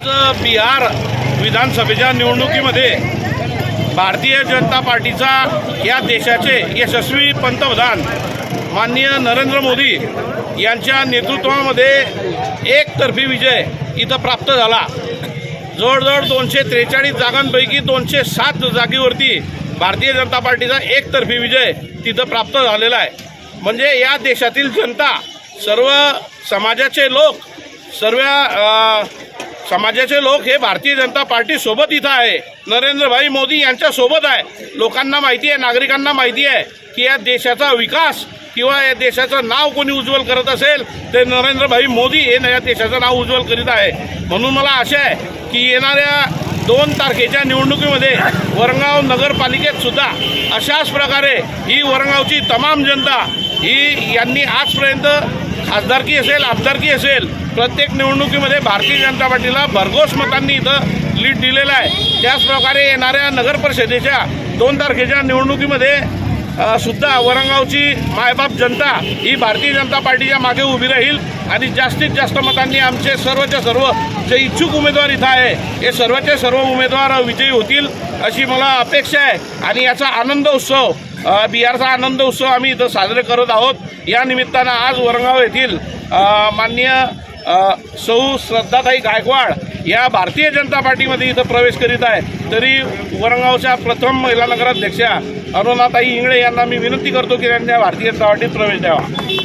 बिहार विधानसभेच्या निवडणुकीमध्ये भारतीय जनता पार्टीचा या देशाचे यशस्वी पंतप्रधान माननीय नरेंद्र मोदी यांच्या नेतृत्वामध्ये एकतर्फी विजय इथं प्राप्त झाला. जवळजवळ दोनशे त्रेचाळीस जागांपैकी दोनशे सात जागेवरती भारतीय जनता पार्टीचा एकतर्फी विजय तिथं प्राप्त झालेला आहे. म्हणजे या देशातील जनता सर्व समाजाचे लोक सर्व समाजाचे लोक हे भारतीय जनता पार्टी सोबत इथं आहे. नरेंद्रभाई मोदी यांच्या सोबत आहे. लोकांना माहिती आहे नागरिकांना माहिती आहे की या देशाचा विकास किंवा या देशाचं नाव कोणी उज्ज्वल करत असेल ते नरेंद्रभाई मोदी हे या देशाचं नाव उज्ज्वल करीत आहे. म्हणून मला आशा आहे की येणाऱ्या दोन तारखेच्या निवडणुकीमध्ये वरंगाव नगरपालिकेत सुद्धा अशाच प्रकारे ही वरंगावची तमाम जनता ही यांनी आजपर्यंत खासदारकी असेल आमदारकी असेल प्रत्येक निवडणुकीमध्ये भारतीय जनता पार्टीला भरघोस मतांनी इथं लीड दिलेलं आहे. त्याचप्रकारे येणाऱ्या नगर परिषदेच्या दोन तारखेच्या निवडणुकीमध्ये सुद्धा वरंगावची मायबाप जनता ही भारतीय जनता पार्टीच्या मागे उभी राहील आणि जास्तीत जास्त मतांनी आमचे सर्वच्या सर्व जे इच्छुक उमेदवार इथं आहे हे सर्वचे सर्व उमेदवार विजयी होतील अशी मला अपेक्षा आहे. आणि याचा आनंद उत्सव बिहारचा आनंद उत्सव आम्ही इथं साजरे करत आहोत. या निमित्तानं आज वरंगाव येथील मान्य माननीय सौ श्रद्धाताई गायकवाड या भारतीय जनता पार्टीमध्ये इथं प्रवेश करीत आहे तरी वरंगावच्या प्रथम महिला नगराध्यक्षा अरुणाताई इंगळे यांना मी विनंती करतो की त्यांच्या भारतीय जनता पार्टीत प्रवेश द्यावा.